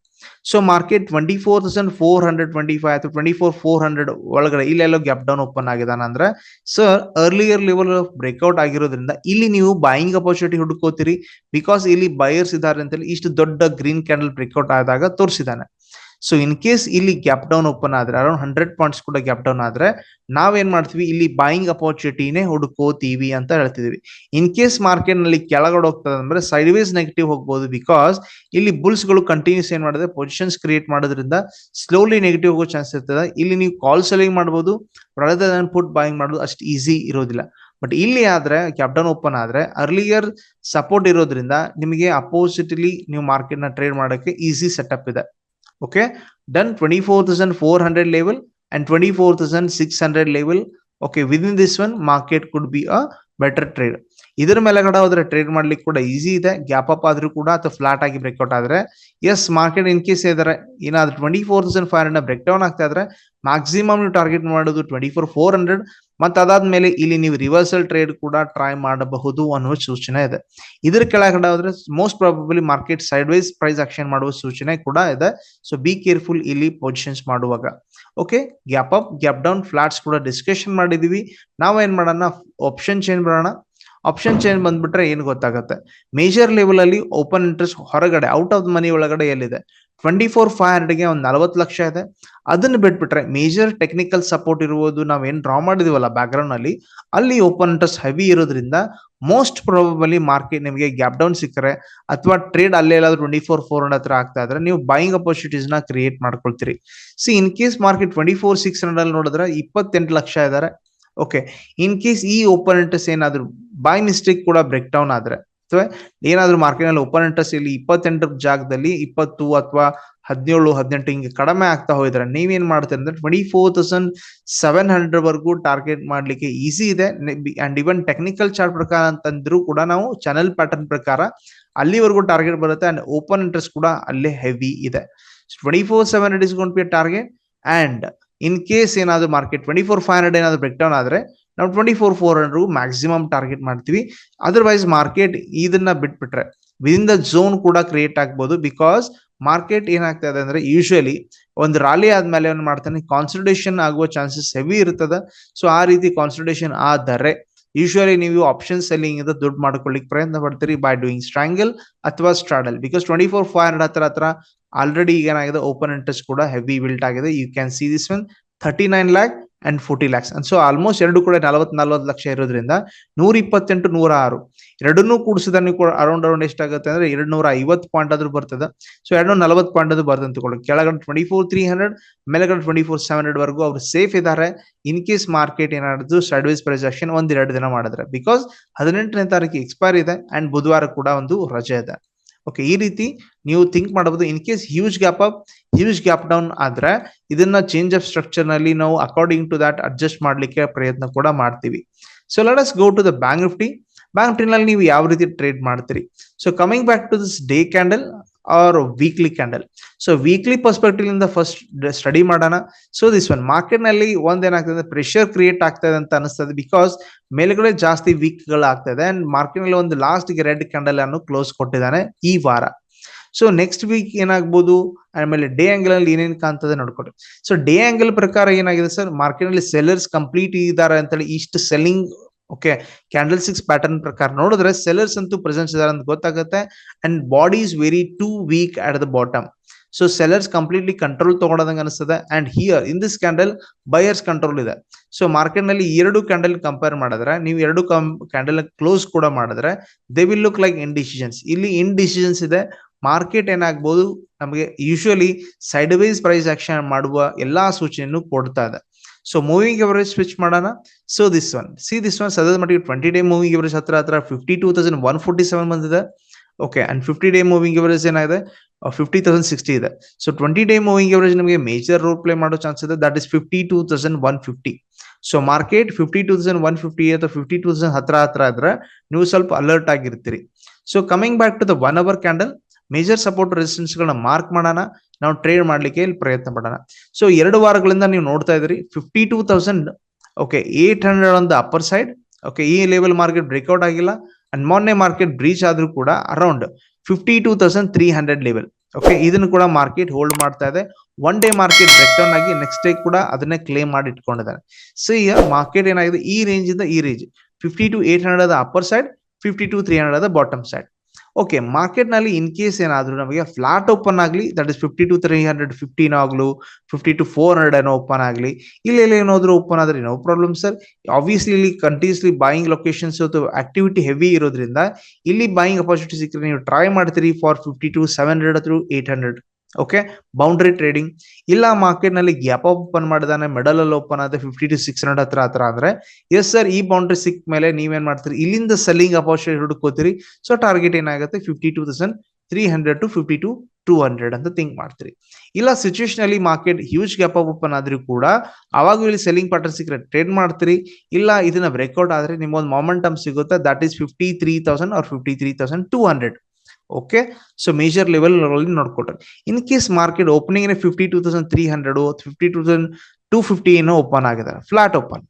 so market twenty four thousand four hundred twenty five ಅಥವಾ twenty four four hundred ಒಳಗಡೆ ಇಲ್ಲೆಲ್ಲೋ gap down open ಆಗಿದಾನ ಅಂದ್ರೆ sir earlier level of breakout ಆಗಿರೋದ್ರಿಂದ ಇಲ್ಲಿ ನೀವು buying opportunity ಹುಡುಕೋತೀರಿ. Because ಇಲ್ಲಿ ಬಯರ್ಸ್ ಇದ್ದಾರೆ ಅಂತೇಳಿ ಇಷ್ಟು ದೊಡ್ಡ ಗ್ರೀನ್ ಕ್ಯಾಂಡಲ್ ಬ್ರೇಕ್ಔಟ್ ಆದಾಗ ತೋರಿಸಿದಾನೆ. ಸೊ ಇನ್ ಕೇಸ್ ಇಲ್ಲಿ ಗ್ಯಾಪ್ ಡೌನ್ ಓಪನ್ ಆದ್ರೆ ಅರೌಂಡ್ ಹಂಡ್ರೆಡ್ ಪಾಯಿಂಟ್ಸ್ ಕೂಡ ಗ್ಯಾಪ್ ಡೌನ್ ಆದ್ರೆ, ನಾವೇನ್ ಮಾಡ್ತೀವಿ? ಇಲ್ಲಿ ಬಾಯಿಂಗ್ ಅಪರ್ಚುನಿಟಿನೇ ಹುಡುಕೋತೀವಿ ಅಂತ ಹೇಳ್ತಿದೀವಿ. ಇನ್ ಕೇಸ್ ಮಾರ್ಕೆಟ್ನಲ್ಲಿ ಕೆಳಗಡೆ ಹೋಗ್ತದೆ ಅಂದ್ರೆ ಸೈಡ್ ವೇಸ್ ನೆಗೆಟಿವ್ ಹೋಗ್ಬೋದು ಬಿಕಾಸ್ ಇಲ್ಲಿ ಬುಲ್ಸ್ಗಳು ಕಂಟಿನ್ಯೂಸ್ ಏನ್ ಮಾಡಿದ್ರೆ ಪೊಸಿಷನ್ಸ್ ಕ್ರಿಯೇಟ್ ಮಾಡೋದ್ರಿಂದ ಸ್ಲೋಲಿ ನೆಗೆಟಿವ್ ಹೋಗೋ ಚಾನ್ಸ್ ಇರ್ತದೆ. ಇಲ್ಲಿ ನೀವು ಕಾಲ್ ಸೆಲ್ಲಿಂಗ್ ಮಾಡಬಹುದು ರದರ್ ದನ್ ಪುಟ್ ಬಾಯಿಂಗ್ ಮಾಡೋದು ಅಷ್ಟು ಈಸಿ ಇರೋದಿಲ್ಲ. ಬಟ್ ಇಲ್ಲಿ ಆದ್ರೆ ಕ್ಯಾಪ್ ಡೌನ್ ಓಪನ್ ಆದ್ರೆ ಅರ್ಲಿಯರ್ ಸಪೋರ್ಟ್ ಇರೋದ್ರಿಂದ ನಿಮಗೆ ಅಪೋಸಿಟ್ಲಿ ನೀವು ಮಾರ್ಕೆಟ್ನ ಟ್ರೇಡ್ ಮಾಡೋಕೆ ಈಸಿ ಸೆಟಪ್ ಇದೆ. And twenty four thousand six hundred level okay within this one market could be a better trade ಇದರ ಮೇಲೆಗಡೆ ಹೋದ್ರೆ ಟ್ರೇಡ್ ಮಾಡ್ಲಿಕ್ಕೆ ಕೂಡ ಈಸಿ ಇದೆ. ಗ್ಯಾಪ್ ಅಪ್ ಆದ್ರೂ ಕೂಡ ಅಥವಾ ಫ್ಲಾಟ್ ಆಗಿ ಬ್ರೇಕ್ಔಟ್ ಆದ್ರೆ. ಎಸ್ ಮಾರ್ಕೆಟ್ ಇನ್ ಕೇಸ್ ಇದಾರೆ, ಏನಾದ್ರೂ twenty four thousand five hundred break down ಆಗ್ತಾ ಇದ್ರೆ ಮ್ಯಾಕ್ಸಿಮಮ್ ನೀವು ಟಾರ್ಗೆಟ್ ಮಾಡೋದು ಟ್ವೆಂಟಿ ಫೋರ್ ಫೋರ್ ಹಂಡ್ರೆಡ್ ಮತ್ತೆ ಅದಾದ್ಮೇಲೆ ಇಲ್ಲಿ ನೀವು ರಿವರ್ಸಲ್ ಟ್ರೇಡ್ ಕೂಡ ಟ್ರೈ ಮಾಡಬಹುದು ಅನ್ನುವ ಸೂಚನೆ ಇದೆ. ಇದ್ರ ಕೆಳಗಡೆ ಹೋದ್ರೆ most probably market side wise price action ಮಾಡುವ ಸೂಚನೆ ಕೂಡ ಇದೆ. ಸೊ ಬಿ ಕೇರ್ಫುಲ್ ಇಲ್ಲಿ ಪೊಸಿಷನ್ಸ್ ಮಾಡುವಾಗ. Okay gap up gap down flats ಕೂಡ ಡಿಸ್ಕಷನ್ ಮಾಡಿದೀವಿ. ನಾವೇನ್ ಮಾಡೋಣ? ಆಪ್ಷನ್ ಚೇಂಜ್ ಮಾಡೋಣ. ಆಪ್ಷನ್ ಚೇಂಜ್ ಬಂದ್ಬಿಟ್ರೆ ಏನು ಗೊತ್ತಾಗುತ್ತೆ? ಮೇಜರ್ ಲೆವೆಲ್ ಅಲ್ಲಿ ಓಪನ್ ಇಂಟ್ರೆಸ್ಟ್ ಹೊರಗಡೆ ಔಟ್ ಆಫ್ ಮನಿ ಒಳಗಡೆ ಎಲ್ಲಿದೆ? ಟ್ವೆಂಟಿ ಫೋರ್ ಫೈವ್ ಹಂಡ್ರೆಡ್ಗೆ ಒಂದು ನಲವತ್ತು ಲಕ್ಷ ಇದೆ. ಅದನ್ನ ಬಿಟ್ಬಿಟ್ರೆ ಮೇಜರ್ ಟೆಕ್ನಿಕಲ್ ಸಪೋರ್ಟ್ ಇರುವುದು ನಾವೇನು ಡ್ರಾ ಮಾಡಿದೀವಲ್ಲ ಬ್ಯಾಕ್ ಅಲ್ಲಿ ಅಲ್ಲಿ ಓಪನ್ ಇಂಟ್ರೆಸ್ಟ್ ಹೆವಿ ಇರೋದ್ರಿಂದ ಮೋಸ್ಟ್ ಪ್ರಾಬಬಲಿ ಮಾರ್ಕೆಟ್ ನಿಮಗೆ ಗ್ಯಾಪ್ ಡೌನ್ ಸಿಕ್ಕರೆ ಅಥವಾ ಟ್ರೇಡ್ ಅಲ್ಲೇ ಎಲ್ಲಾದ್ರೂ ಟ್ವೆಂಟಿ ಫೋರ್ ಫೋರ್ ಹಂಡ್ರೆಡ್ ಹತ್ರ ಆಗ್ತಾ ಇದ್ರೆ ನೀವು ಬೈಯಿಂಗ್ ಅಪರ್ಚುನಿಟೀಸ್ನ create ಮಾಡ್ಕೊಳ್ತೀರಿ. See in case market twenty four six hundred ಅಲ್ಲಿ ನೋಡಿದ್ರೆ ಇಪ್ಪತ್ತೆಂಟು ಲಕ್ಷ ಇದ್ದಾರೆ ಓಕೆ ಇನ್ ಕೇಸ್ ಈ ಓಪನ್ ಇಂಟ್ರೆಸ್ಟ್ ಏನಾದ್ರು ಬೈ ಮಿಸ್ಟೇಕ್ ಕೂಡ ಬ್ರೇಕ್ ಡೌನ್ ಆದ್ರೆ. ಅಥವಾ ಏನಾದ್ರು ಮಾರ್ಕೆಟ್ನಲ್ಲಿ ಓಪನ್ ಇಂಟ್ರೆಸ್ಟ್ ಇಲ್ಲಿ ಇಪ್ಪತ್ತೆಂಟರ ಜಾಗದಲ್ಲಿ ಇಪ್ಪತ್ತು ಅಥವಾ ಹದಿನೇಳು, ಹದಿನೆಂಟು ಹಿಂಗೆ ಕಡಿಮೆ ಆಗ್ತಾ ಹೋಗಿದ್ರೆ ನೀವೇನ್ ಮಾಡ್ತೀರಿ ಅಂದ್ರೆ twenty four thousand seven hundred ವರ್ಗೂ target ಮಾಡ್ಲಿಕ್ಕೆ ಈಸಿ ಇದೆ. ಅಂಡ್ ಇವನ್ ಟೆಕ್ನಿಕಲ್ ಚಾರ್ಟ್ ಪ್ರಕಾರ ಅಂತಂದ್ರೂ ಕೂಡ ನಾವು ಚಾನೆಲ್ ಪ್ಯಾಟರ್ನ್ ಪ್ರಕಾರ ಅಲ್ಲಿವರೆಗೂ ಟಾರ್ಗೆಟ್ ಬರುತ್ತೆ ಅಂಡ್ ಓಪನ್ ಇಂಟ್ರೆಸ್ಟ್ ಕೂಡ ಅಲ್ಲೇ ಹೆವಿ ಇದೆ. Twenty four seven hundred is gone be target and in case ಏನಾದ್ರು market twenty four five hundred ಏನಾದ್ರು ಬ್ರೇಕ್ ಡೌನ್ ಆದ್ರೆ ನಾವು twenty four four hundred maximum target ಮಾಡ್ತೀವಿ. ಅದರ್ವೈಸ್ ಮಾರ್ಕೆಟ್ ಇದನ್ನ ಬಿಟ್ಬಿಟ್ರೆ ವಿದಿನ್ ದ ಝೋನ್ ಕೂಡ ಕ್ರಿಯೇಟ್ ಆಗ್ಬೋದು ಬಿಕಾಸ್ ಮಾರ್ಕೆಟ್ ಏನಾಗ್ತಾ ಇದೆ ಅಂದ್ರೆ ಯೂಶುವಲಿ ಒಂದು ರಾಲಿ ಆದ್ಮೇಲೆ ಏನ್ ಮಾಡ್ತಾನೆ ಕಾನ್ಸಲ್ಟೇಷನ್ ಆಗುವ ಚಾನ್ಸಸ್ ಹೆವಿ ಇರ್ತದ. ಸೊ ಆ ರೀತಿ ಕಾನ್ಸಲ್ಟೇಷನ್ ಆದರೆ ಯೂಶುವಲಿ ನೀವು ಆಪ್ಷನ್ ಸೆಲ್ಲಿಂಗ್ ಇಂದ ದುಡ್ಡು ಮಾಡ್ಕೊಳ್ಳಿಕ್ ಪ್ರಯತ್ನ ಪಡ್ತೀರಿ ಬೈ ಡೂಯಿಂಗ್ ಸ್ಟ್ರಾಂಗಲ್ ಅಥವಾ straddle because twenty four five hundred ಹತ್ರ ಹತ್ರ ಆಲ್ರೆಡಿ ಈಗ ಏನಾಗಿದೆ ಓಪನ್ ಇಂಟ್ರೆಸ್ಟ್ ಕೂಡ ಹೆವಿ ಬಿಲ್ಟ್ ಆಗಿದೆ. You can see this one thirty nine lakh and forty lakhs and so almost ಎರಡು ಕೂಡ ನಲವತ್ ನಲ್ವತ್ತು ಲಕ್ಷ ಇರೋದ್ರಿಂದ ನೂರ ಇಪ್ಪತ್ತೆಂಟು ನೂರ ಆರು ಎರಡನ್ನೂ ಕೂಡಿಸಿದ ನೀವು ಕೂಡ ಅರೌಂಡ್ ಅರೌಂಡ್ ಎಷ್ಟಾಗುತ್ತೆ ಅಂದ್ರೆ ಎರಡು ನೂರ ಐವತ್ತು ಪಾಯಿಂಟ್ ಆದ್ರೂ ಬರ್ತದೆ. ಸೊ ಎರಡು ನಲವತ್ತು ಪಾಯಿಂಟ್ ಅದು ಬರ್ತದೆ ಅಂತಕೊಳ್ಳಿ ಕೆಳಗಡೆ ಟ್ವೆಂಟಿ ಫೋರ್ ತ್ರೀ ಹಂಡ್ರೆಡ್ ಮೇಲೆಗಡೆ ಟ್ವೆಂಟಿ ಫೋರ್ ಸೆವೆನ್ ಹಂಡ್ರೆಡ್ ವರೆಗೂ ಅವ್ರು ಸೇಫ್ ಇದ್ದಾರೆ ಇನ್ ಕೇಸ್ ಮಾರ್ಕೆಟ್ ಏನಾದ್ರು ಸರ್ವಿಸ್ ವೈಸ್ ಪ್ರೈಸ್ ಒಂದ್ ಎರಡು ದಿನ ಮಾಡಿದ್ರೆ. ಬಿಕಾಸ್ ಹದಿನೆಂಟನೇ ತಾರೀಕು ಎಕ್ಸ್ಪೈರ್ ಇದೆ ಅಂಡ್ ಬುಧವಾರ ಕೂಡ ಒಂದು ರಜೆ ಇದೆ. ಓಕೆ ಈ ರೀತಿ ನೀವು ಥಿಂಕ್ ಮಾಡಬಹುದು. In case huge gap up huge gap down ಆದ್ರೆ ಇದನ್ನ ಚೇಂಜ್ ಆಫ್ ಸ್ಟ್ರಕ್ಚರ್ನಲ್ಲಿ ನಾವು ಅಕಾರ್ಡಿಂಗ್ ಟು ದಟ್ ಅಡ್ಜಸ್ಟ್ ಮಾಡ್ಲಿಕ್ಕೆ ಪ್ರಯತ್ನ ಕೂಡ ಮಾಡ್ತೀವಿ. So let us go to the Bank Nifty Bank ನಿಫ್ಟಿನಲ್ಲಿ ನೀವು ಯಾವ ರೀತಿ ಟ್ರೇಡ್ ಮಾಡ್ತೀರಿ? So coming back to this day candle or weekly candle so weekly perspective ಇಂದ ಫಸ್ಟ್ ಸ್ಟಡಿ ಮಾಡೋಣ. ಸೊ ದಿಸ್ ಒನ್ ಮಾರ್ಕೆಟ್ನಲ್ಲಿ ಒಂದೇನಾಗ್ತದೆ ಪ್ರೆಷರ್ ಕ್ರಿಯೇಟ್ ಆಗ್ತದೆ ಅಂತ ಅನಿಸ್ತದೆ ಬಿಕಾಸ್ ಮೇಲ್ಗಡೆ ಜಾಸ್ತಿ ವೀಕ್ ಆಗ್ತದೆ ಅಂಡ್ ಮಾರ್ಕೆಟ್ನಲ್ಲಿ ಒಂದು ಲಾಸ್ಟ್ಗೆ ರೆಡ್ ಕ್ಯಾಂಡಲ್ ಅನ್ನು ಕ್ಲೋಸ್ ಕೊಟ್ಟಿದ್ದಾನೆ ಈ ವಾರ. ಸೊ ನೆಕ್ಸ್ಟ್ ವೀಕ್ ಏನಾಗ್ಬೋದು? ಆಮೇಲೆ ಡೇ ಆಂಗಲ್ ಅಲ್ಲಿ ಏನೇನು ಕಾಣ್ತದೆ ನೋಡ್ಕೊಳ್ಳಿ ಸೊ ಡೇ ಆಂಗಲ್ ಪ್ರಕಾರ ಏನಾಗಿದೆ ಸರ್? ಮಾರ್ಕೆಟ್ನಲ್ಲಿ ಸೆಲ್ಲರ್ಸ್ ಕಂಪ್ಲೀಟ್ ಇದ್ದಾರೆ ಅಂತೇಳಿ ಇಷ್ಟು selling okay candle six pattern ಪ್ರಕಾರ ನೋಡಿದ್ರೆ ಸೆಲ್ಲರ್ಸ್ ಅಂತೂ ಪ್ರೆಸೆನ್ಸ್ ಇದಾರೆ ಅಂತ ಗೊತ್ತಾಗುತ್ತೆ. And body is very too weak at the bottom so sellers completely control ತಗೊಂಡಂಗ ಅನಿಸ್ತದೆ. And here in this candle buyers control ಇದೆ. ಸೊ ಮಾರ್ಕೆಟ್ನಲ್ಲಿ ಎರಡು ಕ್ಯಾಂಡಲ್ ಕಂಪೇರ್ ಮಾಡಿದ್ರೆ, ನೀವು ಎರಡು ಕ್ಯಾಂಡಲ್ ಕ್ಲೋಸ್ ಕೂಡ ಮಾಡಿದ್ರೆ they will look like indecisions ಇಲ್ಲಿ ಇನ್ ಡಿಸಿಷನ್ಸ್ ಇದೆ. ಮಾರ್ಕೆಟ್ ಏನಾಗ್ಬೋದು? ನಮಗೆ usually side wise price action ಮಾಡುವ ಎಲ್ಲಾ ಸೂಚನೆಯನ್ನು ಕೊಡ್ತಾ ಇದೆ. ಸೊ ಮೂವಿಂಗ್ ಎವರೇಜ್ ಸ್ವಿಚ್ ಮಾಡೋಣ so this one see this one ಸದ್ಯದ ಮಟ್ಟಿಗೆ ಟ್ವೆಂಟಿ ಡೇ ಮೂವಿಂಗ್ ಎವರೇಜ್ ಹತ್ರ ಹತ್ರ fifty two thousand one forty seven ಬಂದಿದೆ okay and fifty day moving average ಏನಾಗಿದೆ ಫಿಫ್ಟಿ ತೌಸಂಡ್ ಸಿಕ್ಸ್ಟಿ ಇದೆ so twenty day moving average ನಿಮಗೆ major role play ಮಾಡೋ chance ಇದೆ that is fifty two thousand one fifty so market fifty two thousand one fifty ಅಥವಾ fifty two thousand ಹತ್ರ ಹತ್ರ ಇದ್ರೆ ನೀವು ಸ್ವಲ್ಪ alert ಆಗಿರ್ತೀರಿ. So coming back to the one hour candle major support resistance ಗಳನ್ನ mark ಮಾಡೋಣ, ನಾವು ಟ್ರೇಡ್ ಮಾಡ್ಲಿಕ್ಕೆ ಇಲ್ಲಿ ಪ್ರಯತ್ನ ಪಡೋಣ. ಸೊ ಎರಡು ವಾರಗಳಿಂದ ನೀವು ನೋಡ್ತಾ ಇದ್ರಿ fifty two thousand okay eight hundred on upper side okay ಈ ಲೆವೆಲ್ ಮಾರ್ಕೆಟ್ ಬ್ರೇಕ್ಔಟ್ ಆಗಿಲ್ಲ ಅಂಡ್ ಮೊನ್ನೆ ಮಾರ್ಕೆಟ್ ಬ್ರೀಚ್ ಆದ್ರೂ ಕೂಡ around fifty two thousand three hundred level okay ಇದನ್ನು ಕೂಡ ಮಾರ್ಕೆಟ್ ಹೋಲ್ಡ್ ಮಾಡ್ತಾ ಇದೆ. One day market break down ಆಗಿ ನೆಕ್ಸ್ಟ್ ಡೇ ಕೂಡ ಅದನ್ನೇ ಕ್ಲೇಮ್ ಮಾಡಿ ಇಟ್ಕೊಂಡಿದ್ದಾರೆ. ಸೊ ಈಗ ಮಾರ್ಕೆಟ್ ಏನಾಗಿದೆ? ಈ ರೇಂಜ್ ಇಂದ ಈ range fifty two eight hundred upper side fifty two three hundred bottom side okay ಮಾರ್ಕೆಟ್ನಲ್ಲಿ ಇನ್ ಕೇಸ್ ಏನಾದ್ರು ನಮಗೆ ಫ್ಲಾಟ್ ಓಪನ್ ಆಗಲಿ that is fifty two three hundred fifteen ಆಗ್ಲು fifty two four hundred ಏನೋ open ಆಗಲಿ ಇಲ್ಲಿ ಏನಾದ್ರು ಓಪನ್ ಆದ್ರೆ no problem sir obviously ಇಲ್ಲಿ continuously buying locations activity heavy ಇರೋದ್ರಿಂದ, ಇಲ್ಲಿ ಬಾಯಿಂಗ್ ಅಪರ್ಚುನಿಟಿ ಸಿಕ್ಕರೆ ನೀವು ಟ್ರೈ ಮಾಡ್ತೀರಿ for fifty two seven hundred ಅಥವಾ eight hundred okay boundary trading ಇಲ್ಲ ಮಾರ್ಕೆಟ್ನಲ್ಲಿ ಗ್ಯಾಪ್ ಓಪನ್ ಮಾಡಿದಾನೆ ಮೆಡಲ್ ಅಲ್ಲಿ ಓಪನ್ ಆದ್ರೆ ಫಿಫ್ಟಿ ಟು ಸಿಕ್ಸ್ ಹಂಡ್ರೆಡ್ ಹತ್ರ ಹತ್ರ ಅಂದ್ರೆ ಎಸ್ ಸರ್ ಈ ಬೌಂಡ್ರಿ ಸಿಕ್ ಮೇಲೆ ನೀವೇನ್ ಮಾಡ್ತೀರಿ? ಇಲ್ಲಿಂದ ಸೆಲ್ಲಿಂಗ್ ಅಪರ್ಚುನಿಟಿ ಹುಡುಕೋತೀರಿ ಸೊ ಟಾರ್ಗೆಟ್ ಏನಾಗುತ್ತೆ? Fifty two thousand three hundred to fifty two two hundred ಅಂತ ಥಿಂಕ್ ಮಾಡ್ತೀರಿ. ಇಲ್ಲ ಸಿಚುವೇಶನ್ ಅಲ್ಲಿ ಮಾರ್ಕೆಟ್ ಹ್ಯೂಜ್ ಗ್ಯಾಪ್ ಓಪನ್ ಆದ್ರೂ ಕೂಡ ಅವಾಗ ಇಲ್ಲಿ ಸೆಲ್ಲಿಂಗ್ ಪ್ಯಾಟರ್ನ್ ಸಿಕ್ಕರೆ ಟ್ರೇಡ್ ಮಾಡ್ತೀರಿ. ಇಲ್ಲ, ಇದನ್ನ ಬ್ರೇಕ್ಔಟ್ ಆದ್ರೆ ನಿಮ್ಗೊಂದು ಮೊಮೆಂಟಮ್ ಸಿಗುತ್ತೆ that is fifty three thousand or fifty three thousand two hundred okay so major level ನೋಡ್ಕೊಟ್ರೆ. In case market opening fifty two thousand three hundred fifty two thousand two fifty ಏನೋ open ಆಗಿದ್ದಾರೆ. Flat open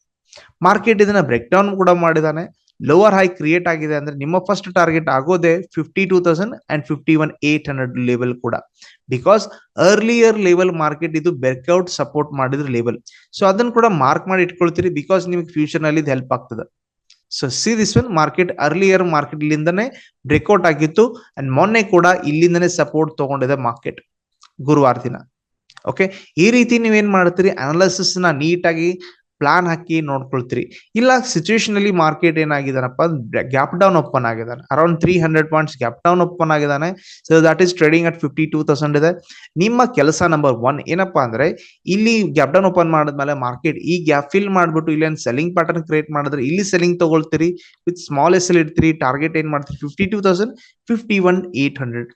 market ಇದನ್ನ break down ಕೂಡ ಮಾಡಿದಾನೆ lower high create ಆಗಿದೆ ಅಂದ್ರೆ ನಿಮ್ಮ first target ಆಗೋದೇ fifty two thousand and fifty one eight hundred level ಕೂಡ. ಬಿಕಾಸ್ ಅರ್ಲಿಯರ್ ಲೆವೆಲ್ ಮಾರ್ಕೆಟ್ ಇದು ಬ್ರೇಕ್ಔಟ್ ಸಪೋರ್ಟ್ ಮಾಡಿದ್ರ ಲೆವೆಲ್ ಸೊ ಅದನ್ನ ಕೂಡ ಮಾರ್ಕ್ ಮಾಡಿ ಇಟ್ಕೊಳ್ತೀರಿ ಬಿಕಾಸ್ ನಿಮ್ಗೆ ಫ್ಯೂಚರ್ನಲ್ಲಿ ಇದು ಹೆಲ್ಪ್ ಆಗ್ತದೆ. So see this one market earlier market ಇಲ್ಲಿಂದನೇ ಬ್ರೇಕ್ಔಟ್ ಆಗಿತ್ತು. ಅಂಡ್ ಮೊನ್ನೆ ಕೂಡ ಇಲ್ಲಿಂದನೇ ಸಪೋರ್ಟ್ ತಗೊಂಡಿದೆ ಮಾರ್ಕೆಟ್ ಗುರುವಾರ ದಿನ. ಓಕೆ ಈ ರೀತಿ ನೀವೇನ್ ಮಾಡ್ತೀರಿ? ಅನಾಲಿಸಿಸ್ನ ನೀಟಾಗಿ ಪ್ಲಾನ್ ಹಾಕಿ ನೋಡ್ಕೊಳ್ತೀರಿ. ಇಲ್ಲ ಸಿಚುವೇಶನ್ ಅಲ್ಲಿ ಮಾರ್ಕೆಟ್ ಏನಾಗಿದಾನಪ್ಪ ಗ್ಯಾಪ್ ಡೌನ್ ಓಪನ್ ಆಗಿದ್ದಾನೆ. Around three hundred points gap down open ಆಗಿದ್ದಾನೆ. So that is trading at fifty two thousand ಇದೆ. ನಿಮ್ಮ ಕೆಲಸ ನಂಬರ್ ಒನ್ ಏನಪ್ಪಾ ಅಂದ್ರೆ, ಇಲ್ಲಿ ಗ್ಯಾಪ್ ಡೌನ್ ಓಪನ್ ಮಾಡಿದ್ಮೇಲೆ ಮಾರ್ಕೆಟ್ ಈ ಗ್ಯಾಪ್ ಫಿಲ್ ಮಾಡ್ಬಿಟ್ಟು ಇಲ್ಲಿ ಸೆಲ್ಲಿಂಗ್ ಪ್ಯಾಟರ್ನ್ ಕ್ರಿಯೇಟ್ ಮಾಡಿದ್ರೆ ಇಲ್ಲಿ ಸೆಲ್ಲಿಂಗ್ ತಗೊಳ್ತೀರಿ. ವಿತ್ ಸ್ಮಾಲ್ ಎಸ್ ಎಲ್ ಇಡ್ತೀರಿ ಟಾರ್ಗೆಟ್ ಏನ್ ಮಾಡ್ತೀರಿ? Fifty two thousand fifty one eight hundred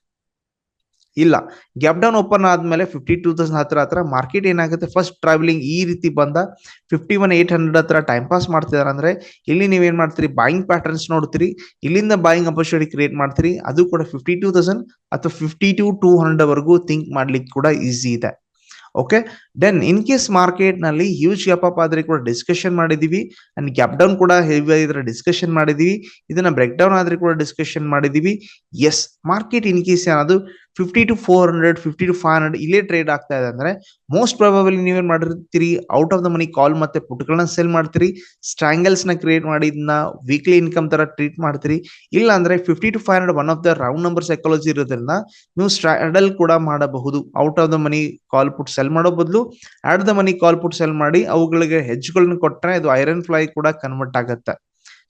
ಇಲ್ಲ. ಗ್ಯಾಪ್ ಡೌನ್ ಓಪನ್ ಆದ್ಮೇಲೆ ಫಿಫ್ಟಿ ಟೂ ತೌಸಂಡ್ ಹತ್ರ ಹತ್ರ ಮಾರ್ಕೆಟ್ ಏನಾಗುತ್ತೆ? ಫಸ್ಟ್ ಟ್ರಾವೆಲಿಂಗ್ ಈ ರೀತಿ ಬಂದ ಫಿಫ್ಟಿ ಒನ್ ಏಟ್ ಹಂಡ್ರೆಡ್ ಹತ್ರ ಟೈಮ್ ಪಾಸ್ ಮಾಡ್ತಿದಾರೆ ಅಂದ್ರೆ ಇಲ್ಲಿ ನೀವೇನ್ ಮಾಡ್ತೀರಿ? ಬಾಯಿಂಗ್ ಪ್ಯಾಟರ್ನ್ಸ್ ನೋಡ್ತೀರಿ. ಇಲ್ಲಿಂದ ಬಾಯಿಂಗ್ ಅಪರ್ಚುನಿಟಿ ಕ್ರಿಯೇಟ್ ಮಾಡ್ತೀರಿ. ಅದು ಕೂಡ ಫಿಫ್ಟಿ ಟೂ ತೌಸಂಡ್ ಅಥವಾ ಫಿಫ್ಟಿ ಟು ಟೂ ಹಂಡ್ರೆಡ್ ವರೆಗೂ ಥಿಂಕ್ ಮಾಡ್ಲಿಕ್ಕೆ ಕೂಡ ಈಸಿ ಇದೆ. ಓಕೆ ದೆನ್ ಇನ್ ಕೇಸ್ ಮಾರ್ಕೆಟ್ನಲ್ಲಿ ಹ್ಯೂಜ್ ಗ್ಯಾಪ್ ಅಪ್ ಆದ್ರೆ ಕೂಡ ಡಿಸ್ಕಷನ್ ಮಾಡಿದೀವಿ. ಅಂಡ್ ಗ್ಯಾಪ್ ಡೌನ್ ಕೂಡ ಹೆವಿ ಆಗಿದ್ರೆ ಡಿಸ್ಕಷನ್ ಮಾಡಿದೀವಿ. ಇದನ್ನ ಬ್ರೇಕ್ ಡೌನ್ ಆದ್ರೆ ಕೂಡ ಡಿಸ್ಕಷನ್ ಮಾಡಿದೀವಿ. ಎಸ್ ಮಾರ್ಕೆಟ್ ಇನ್ ಕೇಸ್ ಏನಾದ್ರು fifty two four hundred fifty two five hundred ಇಲ್ಲೇ ಟ್ರೇಡ್ ಆಗ್ತಾ ಇದೆ ಅಂದ್ರೆ ಮೋಸ್ಟ್ ಪ್ರಾಬಬಲಿ ನೀವೇನ್ ಮಾಡಿರ್ತೀರಿ out of the money call ಮತ್ತೆ ಪುಟ್ಗಳನ್ನ ಸೆಲ್ ಮಾಡ್ತೀರಿ ಸ್ಟ್ರಾಂಗಲ್ಸ್ನ ಕ್ರಿಯೇಟ್ ಮಾಡಿ ಇದನ್ನ ವೀಕ್ಲಿ ಇನ್ಕಮ್ ತರ ಟ್ರೀಟ್ ಮಾಡ್ತೀರಿ. ಇಲ್ಲ ಅಂದ್ರೆ fifty two five hundred one of the round number psychology ಇರೋದ್ರಿಂದ ನೀವು ಸ್ಟ್ರಾಡಲ್ ಕೂಡ ಮಾಡಬಹುದು. Out of the money call put sell ಮಾಡೋ ಬದಲು at the money call put sell ಮಾಡಿ ಅವುಗಳಿಗೆ ಹೆಜ್ಗಳನ್ನ ಕೊಟ್ಟರೆ ಇದು ಐರನ್ ಫ್ಲೈ ಕೂಡ ಕನ್ವರ್ಟ್ ಆಗುತ್ತೆ.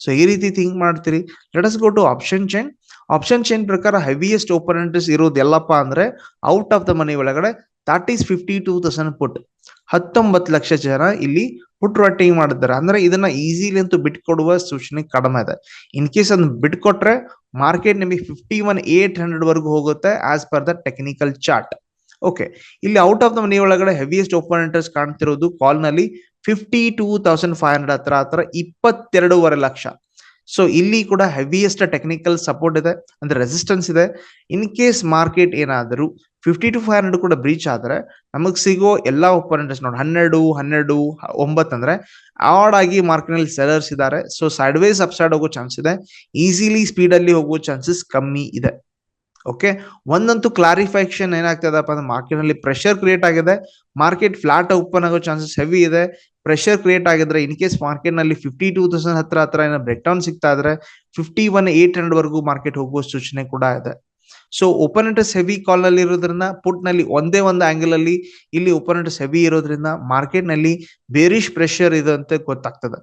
ಸೊ ಈ ರೀತಿ ಥಿಂಕ್ ಮಾಡ್ತೀರಿ. Let us go to option chain option chain ಪ್ರಕಾರ ಹೆವಿಯೆಸ್ಟ್ ಓಪನೆಂಟ್ಸ್ ಇರೋದು ಎಲ್ಲಪ್ಪ ಅಂದ್ರೆ ಔಟ್ ಆಫ್ ದ ಮನಿ ಒಳಗಡೆ that is fifty two thousand put ಹತ್ತೊಂಬತ್ತು ಲಕ್ಷ ಜನ ಇಲ್ಲಿ ಪುಟ್ ರಟ್ಟಿಂಗ್ ಮಾಡಿದ್ದಾರೆ. ಅಂದ್ರೆ ಇದನ್ನ ಈಸಿಲಿ ಅಂತೂ ಬಿಟ್ಕೊಡುವ ಸೂಚನೆ ಕಡಿಮೆ ಇದೆ. ಇನ್ ಕೇಸ್ ಅದನ್ನ ಬಿಟ್ಕೊಟ್ರೆ ಮಾರ್ಕೆಟ್ ನಿಮಗೆ ಫಿಫ್ಟಿ ಒನ್ ಏಟ್ ಹಂಡ್ರೆಡ್ ವರೆಗೂ ಹೋಗುತ್ತೆ as per the technical chart okay ಇಲ್ಲಿ ಔಟ್ ಆಫ್ ದ ಮನಿ ಒಳಗಡೆ ಹೆವಿಯೆಸ್ಟ್ ಓಪನೆಂಟರ್ಸ್ ಕಾಣ್ತಿರೋದು ಕಾಲ್ನಲ್ಲಿ fifty two thousand five hundred ಹತ್ರ ಹತ್ರ ಇಪ್ಪತ್ತೆರಡೂವರೆ ಲಕ್ಷ. ಸೊ ಇಲ್ಲಿ ಕೂಡ ಹೆವಿಯೆಸ್ಟ್ ಟೆಕ್ನಿಕಲ್ ಸಪೋರ್ಟ್ ಇದೆ, ಅಂದ್ರೆ ರೆಸಿಸ್ಟೆನ್ಸ್ ಇದೆ. ಇನ್ ಕೇಸ್ ಮಾರ್ಕೆಟ್ ಏನಾದರೂ ಫಿಫ್ಟಿ ಟು ಫೈವ್ ಹಂಡ್ರೆಡ್ ಕೂಡ ಬ್ರೀಚ್ ಆದ್ರೆ ನಮಗ್ ಸಿಗೋ ಎಲ್ಲಾ ಒಪೋನೆಂಟ್ಸ್ ನೋಡಿ ಹನ್ನೆರಡು ಹನ್ನೆರಡು, ಒಂಬತ್ತು ಅಂದ್ರೆ ಆಡ್ ಆಗಿ ಮಾರ್ಕೆಟ್ನಲ್ಲಿ ಸೆಲರ್ಸ್ ಇದ್ದಾರೆ so side wise upside ಹೋಗೋ ಚಾನ್ಸ್ ಇದೆ. ಈಸಿಲಿ ಸ್ಪೀಡ್ ಅಲ್ಲಿ ಹೋಗೋ ಚಾನ್ಸಸ್ ಕಮ್ಮಿ ಇದೆ. ಓಕೆ ಒಂದಂತೂ ಕ್ಲಾರಿಫಿಕೇಶನ್ ಏನಾಗ್ತದಪ್ಪ ಅಂದ್ರೆ ಮಾರ್ಕೆಟ್ನಲ್ಲಿ ಪ್ರೆಷರ್ ಕ್ರಿಯೇಟ್ ಆಗಿದೆ. ಮಾರ್ಕೆಟ್ ಫ್ಲಾಟ್ ಓಪನ್ ಆಗೋ ಚಾನ್ಸಸ್ ಹೆವಿ ಇದೆ. ಪ್ರೆಷರ್ ಕ್ರಿಯೇಟ್ ಆಗಿದ್ರೆ ಇನ್ ಕೇಸ್ ಮಾರ್ಕೆಟ್ನಲ್ಲಿ ಫಿಫ್ಟಿ ಟೂ ತೌಸಂಡ್ ಹತ್ರ ಹತ್ರ ಏನೋ ಬ್ರೇಕ್ ಡೌನ್ ಸಿಗ್ತಾ ಇದ್ರೆ ಫಿಫ್ಟಿ ಒನ್ ಏಟ್ ಹಂಡ್ರೆಡ್ ವರೆಗೂ ಮಾರ್ಕೆಟ್ ಹೋಗುವ ಸೂಚನೆ ಕೂಡ ಇದೆ. ಸೊ ಓಪನ್ ಇಂಟ್ರೆಸ್ಟ್ ಹೆವಿ ಕಾಲ್ನಲ್ಲಿ ಇರೋದ್ರಿಂದ ಪುಟ್ನಲ್ಲಿ ಒಂದೇ ಒಂದು ಆಂಗಲ್ ಅಲ್ಲಿ, ಇಲ್ಲಿ ಓಪನ್ ಇಂಟ್ರೆಸ್ಟ್ ಹೆವಿ ಇರೋದ್ರಿಂದ ಮಾರ್ಕೆಟ್ನಲ್ಲಿ ಬೇರಿಶ್ ಪ್ರೆಷರ್ ಇದೆ ಅಂತ ಗೊತ್ತಾಗ್ತದೆ.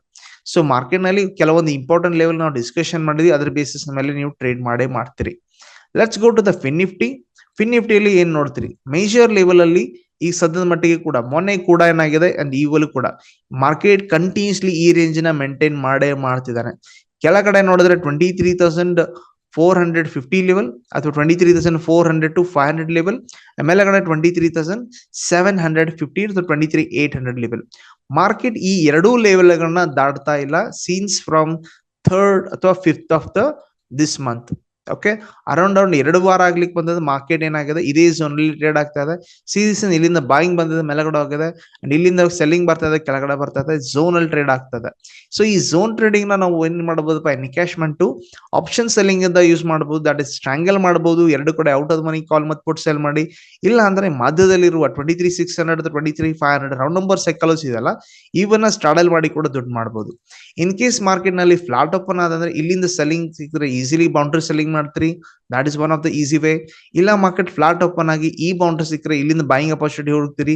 ಸೊ ಮಾರ್ಕೆಟ್ನಲ್ಲಿ ಕೆಲವೊಂದು ಇಂಪಾರ್ಟೆಂಟ್ ಲೆವೆಲ್ ನಾವು ಡಿಸ್ಕಷನ್ ಮಾಡಿದ್ವಿ, ಅದ್ರ ಬೇಸಿಸ್ ಮೇಲೆ ನೀವು ಟ್ರೇಡ್ ಮಾಡೇ ಮಾಡ್ತೀರಿ. Let's go to the Fin Nifty fin ನಿಫ್ಟಿಯಲ್ಲಿ ಏನ್ ನೋಡ್ತೀರಿ? ಮೇಜರ್ ಲೆವೆಲ್ ಅಲ್ಲಿ ಈ ಸದ್ಯದ ಮಟ್ಟಿಗೆ ಕೂಡ ಮೊನ್ನೆ ಕೂಡ ಏನಾಗಿದೆ ಅಂಡ್ ಈಗಲೂ ಕೂಡ ಮಾರ್ಕೆಟ್ ಕಂಟಿನ್ಯೂಸ್ಲಿ ಈ ರೇಂಜ್ನ ಮೇಂಟೈನ್ ಮಾಡೇ ಮಾಡ್ತಿದ್ದಾನೆ ಕೆಳಗಡೆ ನೋಡಿದ್ರೆ twenty three thousand four hundred fifty level ಅಥವಾ twenty three thousand four hundred to five hundred level ಮೇಲೆಗಡೆ twenty three thousand seven hundred fifty ಅಥವಾ twenty three eight hundred level market ಈ ಎರಡೂ ಲೆವೆಲ್ಗಳನ್ನ ದಾಟ್ತಾ ಇಲ್ಲ ಸೀನ್ಸ್ ಫ್ರಮ್ ಥರ್ಡ್ ಅಥವಾ fifth of the this month okay around around ಎರಡು ವಾರ ಆಗ್ಲಿಕ್ಕೆ ಬಂದದ್ದು ಮಾರ್ಕೆಟ್ ಏನಾಗಿದೆ? ಇದೇ ಝೋನ್ ಟ್ರೇಡ್ ಆಗ್ತಾ ಇದೆ. ಸೀಸನ್ ಇಲ್ಲಿಂದ ಬಾಯಿಂಗ್ ಬಂದಿದೆ ಮೇಲೆಗಡೆ ಹೋಗಿದೆ. ಅಂಡ್ ಇಲ್ಲಿಂದ ಸೆಲ್ಲಿಂಗ್ ಬರ್ತಾ ಇದೆ, ಕೆಳಗಡೆ ಬರ್ತಾ ಇದೆ. ಝೋನ್ ಅಲ್ಲಿ ಟ್ರೇಡ್ ಆಗ್ತದೆ ಸೊ ಈ ಝೋನ್ ಟ್ರೇಡಿಂಗ್ನ ನಾವು ಏನ್ ಮಾಡಬಹುದಪ್ಪ ಎನ್ಕ್ಯಾಶ್ಮೆಂಟ್ ಆಪ್ಷನ್ ಸೆಲ್ಲಿಂಗ್ ಇಂದ ಯೂಸ್ ಮಾಡಬಹುದು ದಟ್ ಇಸ್ ಸ್ಟ್ರಾಂಗಲ್ ಮಾಡಬಹುದು ಎರಡು ಕಡೆ ಔಟ್ ಆಫ್ ಮನಿ ಕಾಲ್ ಮತ್ತೆ ಪುಟ್ ಸೆಲ್ ಮಾಡಿ. ಇಲ್ಲ ಅಂದ್ರೆ ಮಧ್ಯದಲ್ಲಿರುವ twenty three six hundred twenty three five hundred round number cycles ಇದೆಲ್ಲ ಇವನ್ನ ಸ್ಟಾಡಲ್ ಮಾಡಿ ಕೂಡ ದುಡ್ಡು ಮಾಡಬಹುದು ಇನ್ ಕೇಸ್ ಮಾರ್ಕೆಟ್ನಲ್ಲಿ ಫ್ಲಾಟ್ ಓಪನ್ ಆದಂದ್ರೆ ಇಲ್ಲಿಂದ ಸೆಲ್ಲಿಂಗ್ ಸಿಕ್ಕಿದ್ರೆ ಈಸಿಲಿ ಬೌಂಡ್ರಿ ಸೆಲ್ಲಿಂಗ್ ಮಾಡ್ತೀರಿ? That is one of the easy way ಇಲ್ಲ ಮಾರ್ಕೆಟ್ ಫ್ಲಾಟ್ ಓಪನ್ ಆಗಿ ಈ ಬೌಂಡ್ರಿ ಸಿಕ್ಕರೆ ಇಲ್ಲಿಂದ ಬಾಯಿಂಗ್ ಅಪರ್ಚುನಿಟಿ ಹುಡುಕ್ತೀರಿ.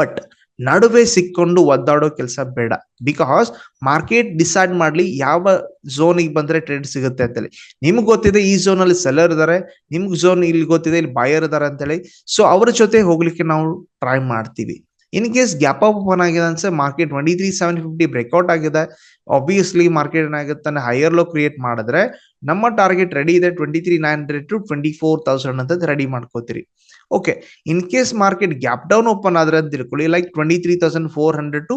ಬಟ್ ನಡುವೆ ಸಿಕ್ಕೊಂಡು ಒದ್ದಾಡೋ ಕೆಲಸ ಬೇಡ. ಬಿಕಾಸ್ ಮಾರ್ಕೆಟ್ ಡಿಸೈಡ್ ಮಾಡ್ಲಿ ಯಾವ ಝೋನಿಗೆ ಬಂದ್ರೆ ಟ್ರೇಡ್ ಸಿಗುತ್ತೆ ಅಂತೇಳಿ. ನಿಮ್ಗೆ ಗೊತ್ತಿದೆ ಈ ಝೋನ್ ಅಲ್ಲಿ ಸೆಲ್ಲರ್ ಇದಾರೆ. ನಿಮ್ಗೆ ಝೋನ್ ಇಲ್ಲಿ ಗೊತ್ತಿದೆ ಇಲ್ಲಿ ಬಾಯರ್ ಇದಾರೆ ಅಂತೇಳಿ. ಸೊ ಅವ್ರ ಜೊತೆ ಹೋಗ್ಲಿಕ್ಕೆ ನಾವು ಟ್ರೈ ಮಾಡ್ತೀವಿ. In case gap up open ಆಗಿದೆ ಅನ್ಸೆ market twenty three seven fifty breakout ಆಗಿದೆ ಆಬ್ವಿಯಸ್ಲಿ ಮಾರ್ಕೆಟ್ ಏನಾಗುತ್ತೆ ಹೈಯರ್ ಲೋ ಕ್ರಿಯೇಟ್ ಮಾಡಿದ್ರೆ ನಮ್ಮ ಟಾರ್ಗೆಟ್ ರೆಡಿ ಇದೆ twenty three nine hundred to twenty four thousand ಅಂತ ರೆಡಿ ಮಾಡ್ಕೋತೀರಿ okay in case market gap down open ಆದ್ರೆ ಅಂತ ತಿಳ್ಕೊಳ್ಳಿ like twenty three thousand four hundred to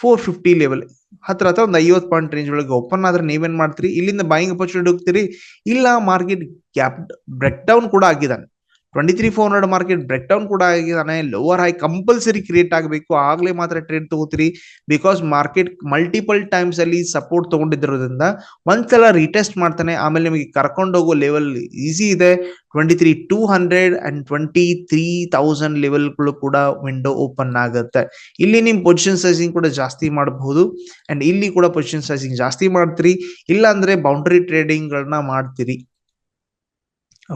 four fifty level ಹತ್ರ ಹತ್ರ ಒಂದು ಐವತ್ತು ಪಾಯಿಂಟ್ ರೇಂಜ್ ಒಳಗೆ ಓಪನ್ ಆದ್ರೆ ನೀವೇನ್ ಮಾಡ್ತೀರಿ ಇಲ್ಲಿಂದ ಬೈಯಿಂಗ್ ಅಪರ್ಚುನಿಟಿ ಹೋಗ್ತೀರಿ ಇಲ್ಲ ಮಾರ್ಕೆಟ್ ಗ್ಯಾಪ್ ಬ್ರೇಕ್ ಡೌನ್ ಕೂಡ ಆಗಿದ್ದಾನೆ twenty three four hundred market break down ಕೂಡ ಆಗಿದ್ದಾನೆ. ಲೋವರ್ ಹೈ ಕಂಪಲ್ಸರಿ ಕ್ರಿಯೇಟ್ ಆಗಬೇಕು. ಆಗಲೇ ಮಾತ್ರ ಟ್ರೇಡ್ ತಗೋತೀರಿ. ಬಿಕಾಸ್ ಮಾರ್ಕೆಟ್ ಮಲ್ಟಿಪಲ್ ಟೈಮ್ಸ್ ಅಲ್ಲಿ ಸಪೋರ್ಟ್ ತಗೊಂಡಿದ್ರೋದ್ರಿಂದ ಒಂದ್ಸಲ ರಿಟೆಸ್ಟ್ ಮಾಡ್ತಾನೆ. ಆಮೇಲೆ ನಿಮಗೆ ಕರ್ಕೊಂಡು ಹೋಗೋ ಲೆವೆಲ್ ಈಸಿ ಇದೆ. Twenty three two hundred and twenty three thousand ಲೆವೆಲ್ಗಳು ಕೂಡ ವಿಂಡೋ ಓಪನ್ ಆಗುತ್ತೆ. ಇಲ್ಲಿ ನಿಮ್ಮ ಪೊಸಿಷನ್ ಸೈಸಿಂಗ್ ಕೂಡ ಜಾಸ್ತಿ ಮಾಡಬಹುದು. ಅಂಡ್ ಇಲ್ಲಿ ಕೂಡ ಪೊಸಿಷನ್ ಸೈಸಿಂಗ್ ಜಾಸ್ತಿ ಮಾಡ್ತೀರಿ. ಇಲ್ಲ ಅಂದ್ರೆ ಬೌಂಡ್ರಿ ಟ್ರೇಡಿಂಗ್ ಗಳನ್ನ ಮಾಡ್ತೀರಿ.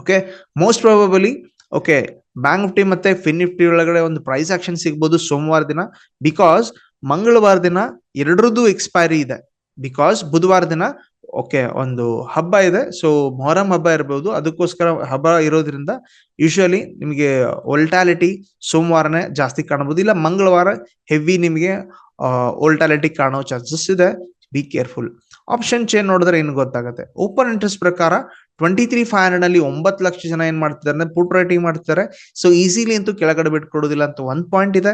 Okay most probably okay Bank Nifty ಮತ್ತೆ ಫಿನ್ ನಿಫ್ಟಿ ಒಳಗಡೆ ಒಂದು ಪ್ರೈಸ್ ಆಕ್ಷನ್ ಸಿಗ್ಬೋದು ಸೋಮವಾರ ದಿನ. ಬಿಕಾಸ್ ಮಂಗಳವಾರ ದಿನ ಎರಡರದ್ದು ಎಕ್ಸ್ಪೈರಿ ಇದೆ. ಬಿಕಾಸ್ ಬುಧವಾರ ದಿನ ಓಕೆ ಒಂದು ಹಬ್ಬ ಇದೆ. ಸೊ ಮೊಹರಂ ಹಬ್ಬ ಇರಬಹುದು ಅದಕ್ಕೋಸ್ಕರ ಹಬ್ಬ ಇರೋದ್ರಿಂದ ಯೂಶುವಲಿ ನಿಮಗೆ ಒಲ್ಟಾಲಿಟಿ ಸೋಮವಾರನೇ ಜಾಸ್ತಿ ಕಾಣಬಹುದು. ಇಲ್ಲ, ಮಂಗಳವಾರ ಹೆವಿ ನಿಮಗೆ ಓಲ್ಟಾಲಿಟಿ ಕಾಣೋ ಚಾನ್ಸಸ್ ಇದೆ. ಬಿ ಕೇರ್ಫುಲ್ ಆಪ್ಷನ್ ಚೇನ್ ನೋಡಿದ್ರೆ ಏನು ಗೊತ್ತಾಗುತ್ತೆ. ಓಪನ್ ಇಂಟ್ರೆಸ್ಟ್ ಪ್ರಕಾರ ಟ್ವೆಂಟಿ ತ್ರೀ ಫೈವ್ ಹಂಡ್ರೆಡ್ ಅಲ್ಲಿ ಒಂಬತ್ತು ಲಕ್ಷ ಜನ ಏನ್ ಮಾಡ್ತಿದ್ದಾರೆ ಪುಟ್ ರೈಟಿಂಗ್ ಮಾಡ್ತಿದ್ದಾರೆ. ಸೊ ಈಸಿಲಿ ಅಂತೂ ಕೆಳಗಡೆ ಬಿಟ್ಕೊಡೋದಿಲ್ಲ ಅಂತ ಒಂದ್ ಪಾಯಿಂಟ್ ಇದೆ.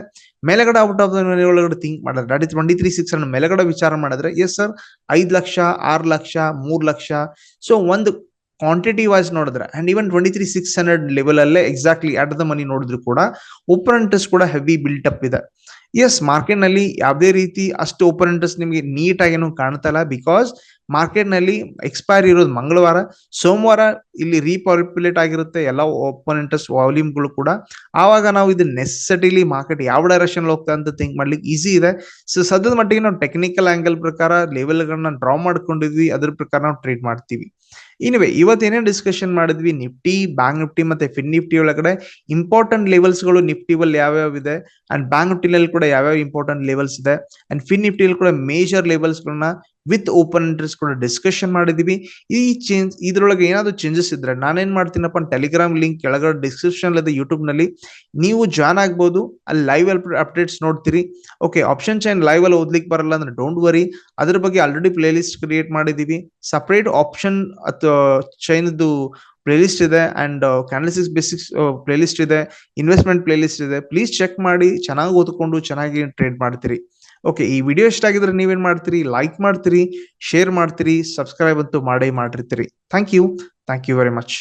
ಮೇಲೆಗಡೆ ಔಟ್ ಆಫ್ ಒಳಗಡೆ ಥಿಂಕ್ ಮಾಡಿದ್ರೆ ಅಡಿ ಟ್ವೆಂಟಿ ತ್ರೀ ಸಿಕ್ಸ್ ಹಂಡ್ರೆಡ್ ಮೇಲೆಗಡೆ ವಿಚಾರ ಮಾಡಿದ್ರೆ ಎಸ್ ಸರ್ ಐದು ಲಕ್ಷ, ಆರು ಲಕ್ಷ, ಮೂರು ಲಕ್ಷ. ಸೊ ಒಂದು ಕ್ವಾಂಟಿಟಿ ವೈಸ್ ನೋಡಿದ್ರೆ and even twenty three six hundred level ಅಲ್ಲೇ ಎಕ್ಸಾಕ್ಟ್ಲಿ ಅಟ್ ದ ಮನಿ ನೋಡಿದ್ರು ಕೂಡ ಓಪನ್ ಇಂಟ್ರೆಸ್ಟ್ ಕೂಡ ಹೆವಿ ಬಿಲ್ಟ್ ಅಪ್ ಇದೆ. ಎಸ್ ಮಾರ್ಕೆಟ್ನಲ್ಲಿ ಯಾವುದೇ ರೀತಿ ಅಷ್ಟು ಓಪನ್ ಇಂಟ್ರೆಸ್ಟ್ ನಿಮಗೆ ನೀಟ್ ಆಗಿ ಏನು ಕಾಣ್ತಾ ಇಲ್ಲ ಬಿಕಾಸ್ ಮಾರ್ಕೆಟ್ನಲ್ಲಿ ಎಕ್ಸ್ಪೈರ್ ಇರೋದು ಮಂಗಳವಾರ, ಸೋಮವಾರ ಇಲ್ಲಿ ರೀಪಾಪ್ಯುಲೇಟ್ ಆಗಿರುತ್ತೆ ಎಲ್ಲ ಓಪನ್ ಇಂಟ್ರೆಸ್ಟ್ ವಾಲ್ಯೂಮ್ಗಳು ಕೂಡ. ಆವಾಗ ನಾವು ಇದು ನೆಸೆಸಿಟಿಲಿ ಮಾರ್ಕೆಟ್ ಯಾವ ಡೈರೆಕ್ಷನ್ ಹೋಗ್ತಾ ಅಂತ ಥಿಂಕ್ ಮಾಡ್ಲಿಕ್ಕೆ ಈಸಿ ಇದೆ. ಸೊ ಸದ್ಯದ ಮಟ್ಟಿಗೆ ನಾವು ಟೆಕ್ನಿಕಲ್ ಆಂಗಲ್ ಪ್ರಕಾರ ಲೆವೆಲ್ಗಳನ್ನ ಡ್ರಾ ಮಾಡ್ಕೊಂಡಿದ್ವಿ, ಅದ್ರ ಪ್ರಕಾರ ನಾವು ಟ್ರೇಡ್ ಮಾಡ್ತೀವಿ. ಇನಿವೆ ಇವತ್ತೇನೇನು ಡಿಸ್ಕಷನ್ ಮಾಡಿದ್ವಿ? ನಿಫ್ಟಿ ಬ್ಯಾಂಕ್ ನಿಫ್ಟಿ ಮತ್ತೆ ಫಿನ್ ನಿಫ್ಟಿ ಒಳಗಡೆ ಇಂಪಾರ್ಟೆಂಟ್ ಲೆವೆಲ್ಸ್ಗಳು ನಿಫ್ಟಿ ಅಲ್ಲಿ ಯಾವ್ಯಾವ ಇದೆ? ಅಂಡ್ ಬ್ಯಾಂಕ್ ನಿಫ್ಟಿನಲ್ಲಿ ಕೂಡ ಯಾವ್ಯಾವ ಇಂಪಾರ್ಟೆಂಟ್ ಲೆವೆಲ್ಸ್ ಇದೆ? ಅಂಡ್ ಫಿನ್ ನಿಫ್ಟಿಯಲ್ಲಿ ಕೂಡ ಮೇಜರ್ ಲೆವೆಲ್ಸ್ ಗಳನ್ನ ವಿತ್ ಓಪನ್ ಇಂಟ್ರೆಸ್ಟ್ ಕೂಡ ಡಿಸ್ಕಷನ್ ಮಾಡಿದೀವಿ. ಈ ಚೇಂಜ್, ಇದ್ರೊಳಗೆ ಏನಾದ್ರು ಚೇಂಜಸ್ ಇದ್ರೆ ನಾನೇನ್ ಮಾಡ್ತೀನಪ್ಪ ಟೆಲಿಗ್ರಾಮ್ ಲಿಂಕ್ ಕೆಳಗಡೆ ಡಿಸ್ಕ್ರಿಪ್ಷನ್ ಇದೆ ಯೂಟ್ಯೂಬ್ನಲ್ಲಿ. ನೀವು ಜಾಯ್ನ್ ಆಗ್ಬೋದು. ಅಲ್ಲಿ ಲೈವ್ ಅಪ್ಡೇಟ್ಸ್ ನೋಡ್ತೀರಿ. ಓಕೆ ಆಪ್ಷನ್ ಚೈನ್ ಲೈವ್ ಅಲ್ಲಿ ಓದ್ಲಿಕ್ಕೆ ಬರಲ್ಲ ಅಂದ್ರೆ ಡೋಂಟ್ ವರಿ ಅದ್ರ ಬಗ್ಗೆ ಆಲ್ರೆಡಿ ಪ್ಲೇ ಲಿಸ್ಟ್ ಕ್ರಿಯೇಟ್ ಮಾಡಿದೀವಿ. ಸಪರೇಟ್ ಆಪ್ಷನ್ ಅಥವಾ ಚೈನ್ದು ಪ್ಲೇಲಿಸ್ಟ್ ಇದೆ ಅಂಡ್ ಕ್ಯಾನಲಿಸಿಸ್ ಬೇಸಿಕ್ಸ್ ಪ್ಲೇಲಿಸ್ಟ್ ಇದೆ. ಇನ್ವೆಸ್ಟ್ಮೆಂಟ್ ಪ್ಲೇಲಿಸ್ಟ್ ಇದೆ. ಪ್ಲೀಸ್ ಚೆಕ್ ಮಾಡಿ. ಚೆನ್ನಾಗಿ ಓದ್ಕೊಂಡು ಚೆನ್ನಾಗಿ ಟ್ರೇಡ್ ಮಾಡ್ತೀರಿ. ಓಕೆ ಈ ವಿಡಿಯೋ ಇಷ್ಟ ಆಗಿದ್ರೆ ನೀವೇನ್ ಮಾಡ್ತೀರಿ? ಲೈಕ್ ಮಾಡ್ತೀರಿ ಶೇರ್ ಮಾಡ್ತೀರಿ ಸಬ್ಸ್ಕ್ರೈಬ್ ಅಂತೂ ಮಾಡೇ ಮಾಡಿರ್ತೀರಿ. Thank you thank you very much